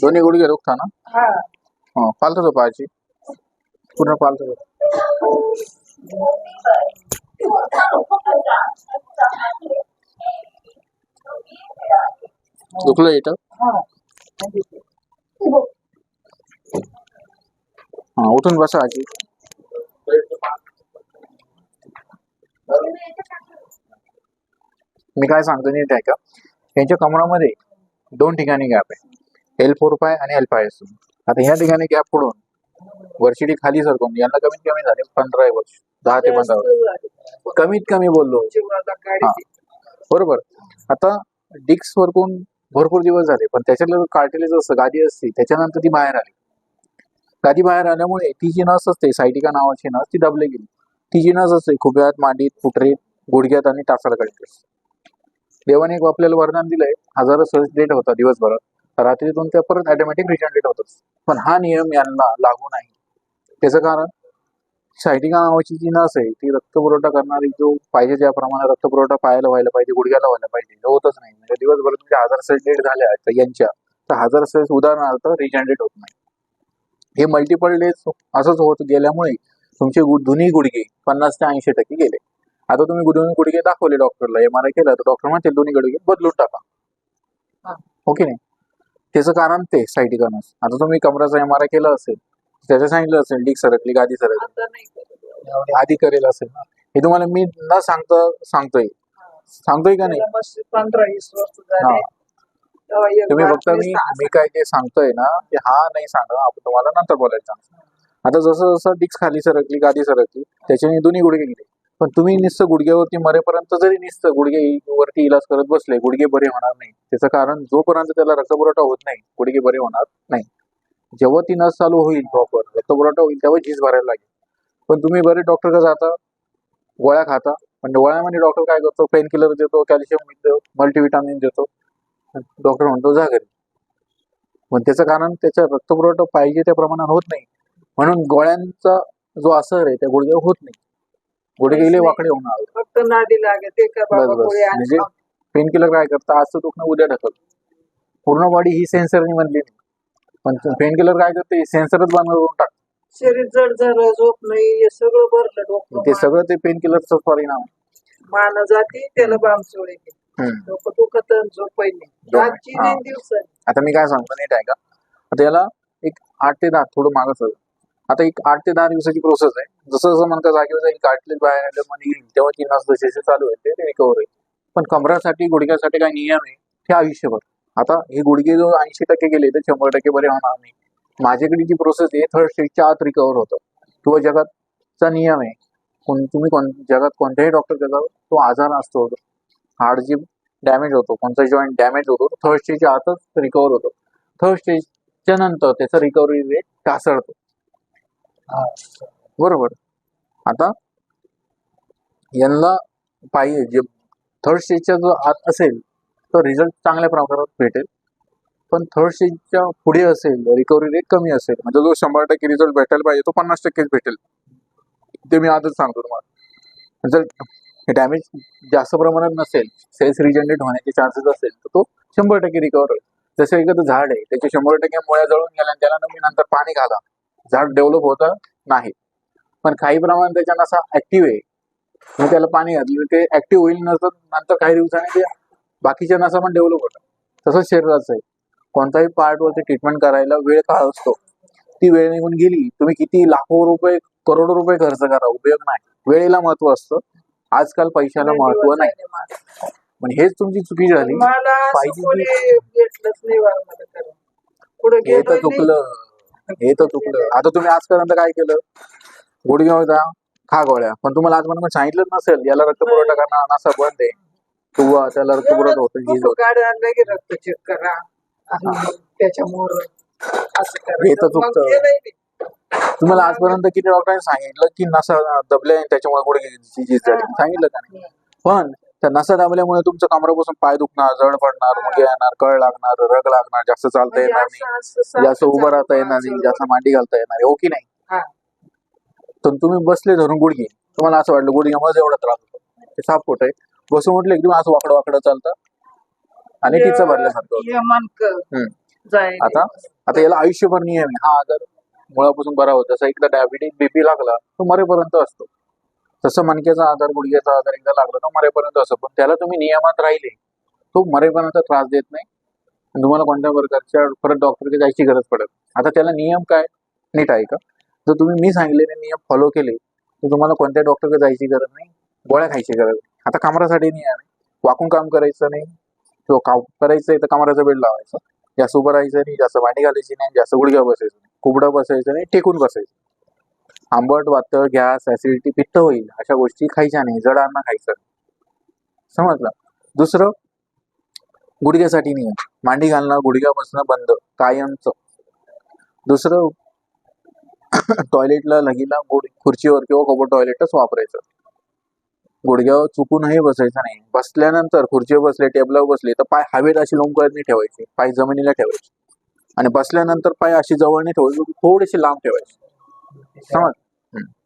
दोन्ही गुडघे दुखता ना? हा. पालथं झोपायची पूर्ण पालथं झोप दुखलं येतं हा उठून बसा आजी. मी काय सांगतो नीट आहे का यांच्या कमरामध्ये दोन ठिकाणी गॅप आहे. एल फोर फाय आणि एल फाय आता ह्या ठिकाणी गॅप पडून वर्षिडी खाली सरकून. यांना कमीत कमी झाले पंधरा वर्ष. दहा ते पंधरा वर्ष. कमीत कमी बोललो. हा. बरोबर. आता डिक्स वरकून भरपूर दिवस झाले पण त्याच्यातलं कार्टिलेज असतं गादी असते त्याच्यानंतर ती बाहेर आली. गादी बाहेर आल्यामुळे ती जी नस असते सायटिका नावाची नस ती दबली गेली. ती जी नस असते खुब्यात मांडीत फुटरेत गुडघ्यात आणि टाचाला देवाने एक आपल्याला वरदान दिलंय हजारो सर्च डेट होता दिवसभरात रात्रीतून त्या परत ऑटोमॅटिक रिजनरेट होतच. पण हा नियम यांना लागू नाही. त्याचं कारण? सायटिका नावाची जी नस आहे ती रक्तपुरवठा करणारी जो पाहिजे त्या प्रमाणात रक्तपुरवठा पाहायला व्हायला पाहिजे गुडघ्याला व्हायला पाहिजे हे होतच नाही. म्हणजे दिवसभर तुमच्या हजार सेल्स डेट झाल्या यांच्या तर हजार सेल्स उदाहरणार्थ रिजनरेट होत नाही. हे मल्टिपल डेज असंच होत गेल्यामुळे तुमचे दोन्ही गुडघे पन्नास ते ऐंशी टक्के गेले. आता तुम्ही दोन्ही गुडघे दाखवले डॉक्टरला एम आर आय केला तर डॉक्टर म्हणते दोन्ही गुडघे बदलून टाका. हा. ओके नाही? त्याचं कारण ते सायटिकानस आता तुम्ही कमराचा एम आर आय केला असेल त्याचं सांगितलं असेल डीक सरकली गादी सरकली आधी करेल असेल ना. हे तुम्हाला मी न सांगता सांगतोय. सांगतोय का नाही? पंधरा वीस वर्ष तुम्ही फक्त मी मी काय जे सांगतोय ना ते हा नाही सांगा आपण तुम्हाला नंतर बोलायचं. आता जसं जसं डिक्स खाली सरकली गादी सरकली त्याच्याने दोन्ही गुडघे गेले. पण तुम्ही नुसतं गुडघ्यावरती मरेपर्यंत जरी नुसतं गुडघे वरती इलाज करत बसले गुडघे बरे होणार नाही. त्याचं कारण जोपर्यंत त्याला रक्तपुरवठा होत नाही गुडघे बरे होणार नाही. जेव्हा ती नस चालू होईल प्रॉपर रक्तपुरवठा होईल तेव्हा झीज भरायला लागेल. पण तुम्ही बरे डॉक्टर का जाता गोळ्या खाता पण गोळ्यामध्ये डॉक्टर काय करतो पेन किलर देतो कॅल्शियम देतो मल्टीव्हिटामिन देतो. डॉक्टर म्हणतो जा घरी. पण त्याचं कारण त्याचा रक्तपुरवठा पाहिजे त्या प्रमाणात होत नाही. म्हणून गोळ्यांचा जो असर आहे त्या गुडघ्यावर होत नाही. गुडघे गेले वाकडे होणार फक्त म्हणजे पेन किलर काय करतं आजचं दुखणं उद्या ढकल पूर्ण बॉडी ही सेन्सरने बनली नाही पण पेन किलर काय करते? सेन्सरच बंद करून टाक शरीर जड झालं झोप नाही हे सगळं भरलं डोकं ते सगळं ते पेन किलरचा परिणाम. आहे. मान जाती त्याला बाम हम्म. डोकं दुखत नाही. हा. तीन दिवसांनी आता मी काय सांगतो नीट आहे का आता याला एक आठ ते दहा थोडं मागच होतं आता एक आठ ते दहा दिवसाची प्रोसेस आहे. जसं जसं म्हणता जागेवर जाईल कार्टलेज बाहेर आलं येईल. तेव्हा ती नस जसे जसे चालू आहे ते रिकवर होईल. पण कमरासाठी गुडघ्यासाठी काय नियम आहे ते आयुष्यभर. आता हे गुडघे जो ऐंशी टक्के गेले तर शंभर टक्के बरे होणार नाही. माझ्याकडे जी प्रोसेस आहे थर्ड स्टेजच्या आत रिकवर होतं. किंवा जगातचा नियम आहे. कोण तुम्ही कोण जगात कोणत्याही डॉक्टर त्याचा तो आजार असतो. हार्ट जे डॅमेज होतो कोणता जॉईंट डॅमेज होतो थर्ड स्टेजच्या आतच रिकवर होतो. थर्ड स्टेजच्या नंतर त्याचा रिकव्हरी रेट कासळतो. बरोबर? आता यांना पाहिजे जे थर्ड स्टेजच्या जो आत असेल तर रिझल्ट चांगल्या प्रमाणात भेटेल. पण थर्ड स्टेजच्या पुढे असेल रिकव्हरी रेट कमी असेल म्हणजे जो शंभर टक्के रिझल्ट भेटायला पाहिजे तो पन्नास टक्केच भेटेल. ते मी आजच सांगतो तुम्हाला. जर डॅमेज जास्त प्रमाणात नसेल सेल्स रिजनरेट होण्याचे चान्सेस असेल तर तो शंभर टक्के रिकवर होईल. जसं एखादं झाड आहे त्याचे शंभर टक्के मुळ्या जळून गेल्या आणि त्याला तुम्ही नंतर पाणी घाला. झाड डेव्हलप होतं नाही. पण काही प्रमाणात त्याच्या नसा ऍक्टिव्ह आहे. त्याला पाणी घातलं ते ऍक्टिव्ह होईल नंतर नंतर काही दिवसांनी ते बाकीच्या नसा पण डेव्हलप होतात तसंच शरीराचं आहे. कोणताही पार्टवरती ट्रीटमेंट करायला वेळ काळ असतो. ती वेळ निघून गेली तुम्ही किती लाखो रुपये करोडो रुपये खर्च करा उपयोग नाही. वेळेला महत्त्व असतं. आजकाल पैशाला महत्त्व नाही. पण हेच तुमची चुकी झाली. हे तर. चुकलं. हे तर चुकलं. आता तुम्ही आजपर्यंत काय केलं? गुडघे होता खा गोळ्या. पण तुम्हाला आजपर्यंत सांगितलंच नसेल याला रक्तपुरवठा करणं नसा बंद आहे. किंवा त्याला रक्तपुरवठा होतो झीज होतं गाडी आणलं की रक्त चेक करा आणि त्याच्यामुळं असं हे तर. मग चुकतं. तुम्हाला आजपर्यंत किती डॉक्टरांनी सांगितलं की नसा दबल्या त्याच्यामुळे झीज झाली. सांगितलं का नाही? पण त्या नसा दाबल्यामुळे तुमचं कमरापासून पाय दुखणार जड पडणार मुगे येणार कळ लागणार रग लागणार जास्त चालता म्हणजे येणार नाही. जास्त उभं राहता येणार नाही जास्त मांडी घालता येणार नाही. हो की नाही? हा. तर तुम्ही बसले धरून गुडघे. तुम्हाला असं वाटलं गुडघ्यामुळे एवढा त्रास होतो. ते साफ खोट आहे. बसून म्हटलं एकदम असं वाकडं वाकडं चालतं. आणि तिचं भरल्यासारखं होतं. मनक हम्म. जाय आता आता याला आयुष्यभर नियम आहे. हा आजार मुळापासून बरा होत जसा एकदा डायबिटीज बीपी लागला तो मरेपर्यंत असतो. तसं मणक्याचा आजार गुडघ्याचा आजार एकदा लागला तो मरेपर्यंत असतो. पण त्याला तुम्ही नियमात राहिले तो मरेपर्यंत त्रास देत नाही. आणि तुम्हाला कोणत्या प्रकारच्या परत डॉक्टरकडे जायची गरज पडत. आता त्याला नियम काय? नीट आहे का? जर तुम्ही मी सांगितलेले नियम फॉलो केले तर तुम्हाला कोणत्या डॉक्टरकडे जायची गरज नाही? गोळ्या खायची गरज नाही. आता कामरासाठी नाही आहे वाकून काम करायचं नाही. किंवा काम करायचंय तर कमराचा बेड लावायचा. जास्त उभं राहायचं नाही जास्त भांडी घालायची नाही जास्त गुडघ्या बसायचं नाही कुबडं बसायचं नाही टेकून बसायचं आंबट वातळ गॅस ऍसिडिटी पित्त होईल अशा गोष्टी खायच्या नाही जड अन्न खायचं समजलं? दुसरं गुडघ्यासाठी नियम. मांडी घालणं गुडघ्या बसणं बंद कायमचं. दुसरं टॉयलेटला लगीला गुड खुर्चीवर किंवा कबड टॉयलेटच वापरायचं. गुडघ्यावर चुकूनही बसायचं नाही. बसल्यानंतर खुर्चीवर बसले टेबलावर बसले तर पाय हवेत अशी लोंबकळत नाही ठेवायचे. पाय जमिनीला ठेवायचे. आणि बसल्यानंतर पाय अशी जवळ नाही ठेवायचे थोडेसे लांब ठेवायचे. समज.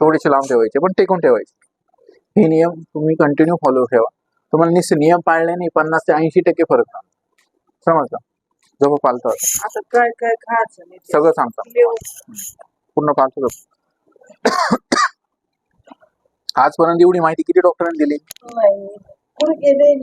थोडेसे लांब ठेवायचे पण टेकून ठेवायचे. हे नियम तुम्ही कंटिन्यू फॉलो ठेवा. तुम्हाला निश्चित नियम पाळले नाही पन्नास ते ऐंशी टक्के फरक राहणार समजलं? जवळ पालतं. सगळं सांगता. पूर्ण पालतं आजपर्यंत एवढी माहिती किती डॉक्टरांनी दिली? गेले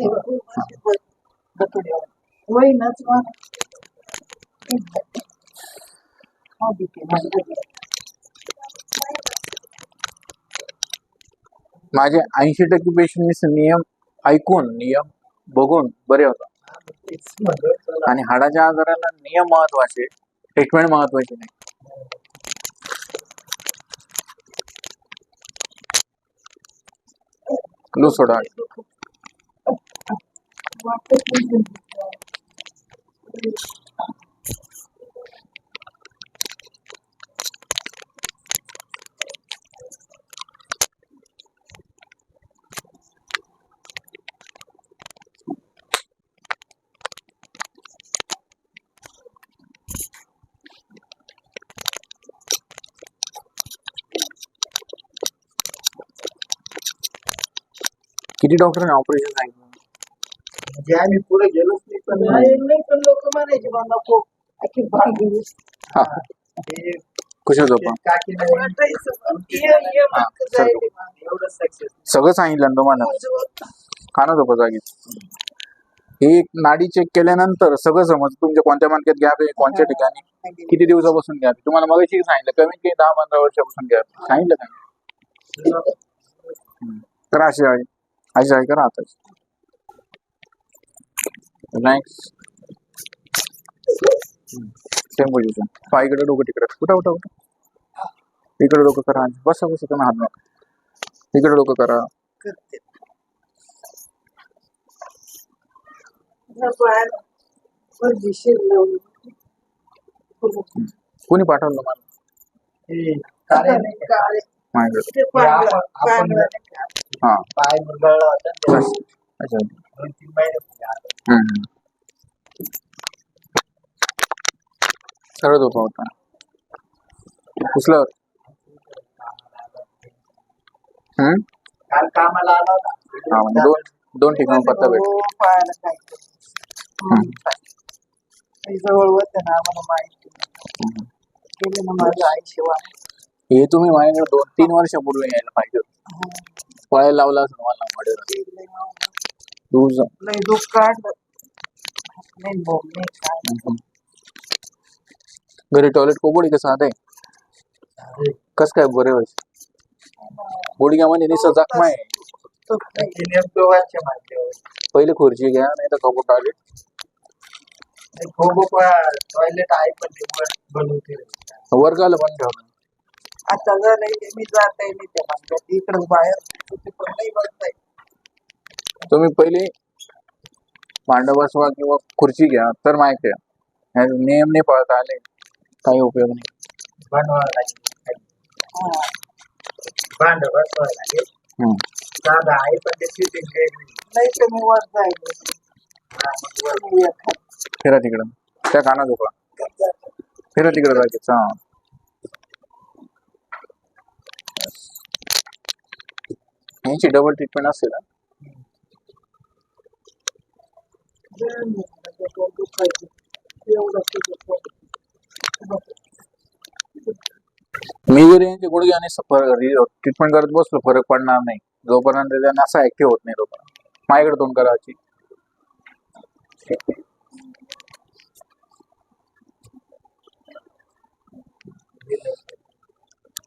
माझे ऐंशी टक्के पेशंट नियम ऐकून नियम बघून बरे होतात. आणि हाडाच्या आजाराला नियम महत्त्वाचे ट्रीटमेंट महत्वाची नाही. लू सोडा किती डॉक्टरांनी ऑपरेशन सांगितलं म्हणजे आम्ही पुढे गेलोच नाही पण नाही नाही पण लोक म्हणायचे बा नको अख्खी भांडी हा. ते कुशल झोपा काकी नाही वाटायचं पण ये- ये हा, म्हणतं जायले बा. एवढं सक्सेस सगळं सांगितलं ना तुम्हाला? खाणं झोपा जागी? हे नाडी चेक केल्यानंतर सगळं समज तुमच्या कोणत्या मानक्यात गॅप आहे कोणत्या ठिकाणी? किती दिवसापासून गॅप तुम्हाला मग सांगितलं कमीत कमी दहा पंधरा वर्षापासून गॅप सांगितलं का? तर अशी आहे. अशी आहे करा आता नेक्स्ट सेम पोझिशन पाय इकडे डोकं तिकडे कुठं कुठं कुठं इकडे डोकं करा बसा बसा तुम्ही हात नका इकडे डोकं करा. कोणी पाठवलं मला. माझ्याकडे हा. पाय मुरगळला होता ना बस. अच्छा दोन तीन महिने झाले आता. हम्म. सरळ झोपा होता. उचलं हम्म? काल कामाला आला होता. हा म्हणजे दोन दोन ठिकाणी पत्ता भेट हो, पायाला काय हम्म. जवळ होत ना आम्हाला माहिती ना आई शिवाय हे तुम्ही माझ्याकडे दोन तीन वर्षापूर्वी यायला पाहिजे होतं. पळायला लावला असं मला मडेल दूर नाही नाही हम्म. घरी टॉयलेट कोबडी कसं आता? आहे कस काय बरे व्हायचं गुडघ्यामध्ये निसं जखमा आहे तो ते माझ्यावर पहिले खुर्ची घ्या नाही तर कबूट टॉयलेट खूप टॉयलेट आहे पण ते वर बनवते. वर्गाला पण ठेवलं आता ते मी जाता नाही त्या भागात इकडं बाहेर तुम्ही पहिले मांडव बसवा किंवा खुर्ची घ्या तर माहिती आहे. नियम नाही पाळता आले. काही उपयोग नाही. बनवावं लागेल. भांड बसवायला लागेल हम्म. साधा आहे पण ते सिटिंग वेगळी नाही कमी वर जाईल मग वर कमी एक आहे. फिरा तिकडं. त्या काना झोपा. फिरा तिकडे जागेच हा. यांची डबल ट्रीटमेंट असेल ना मी जर यांचे गुडघे आणि ट्रीटमेंट करत बसलो फरक पडणार नाही. जोपर्यंत त्यांना असं ऍक्टिव्ह होत नाही तोपर्यंत. माझ्याकडे तोंड करायची.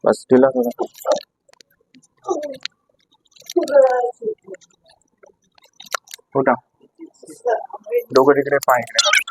बस तिला. हो उठा. डोकं तिकडे पाय. इकडे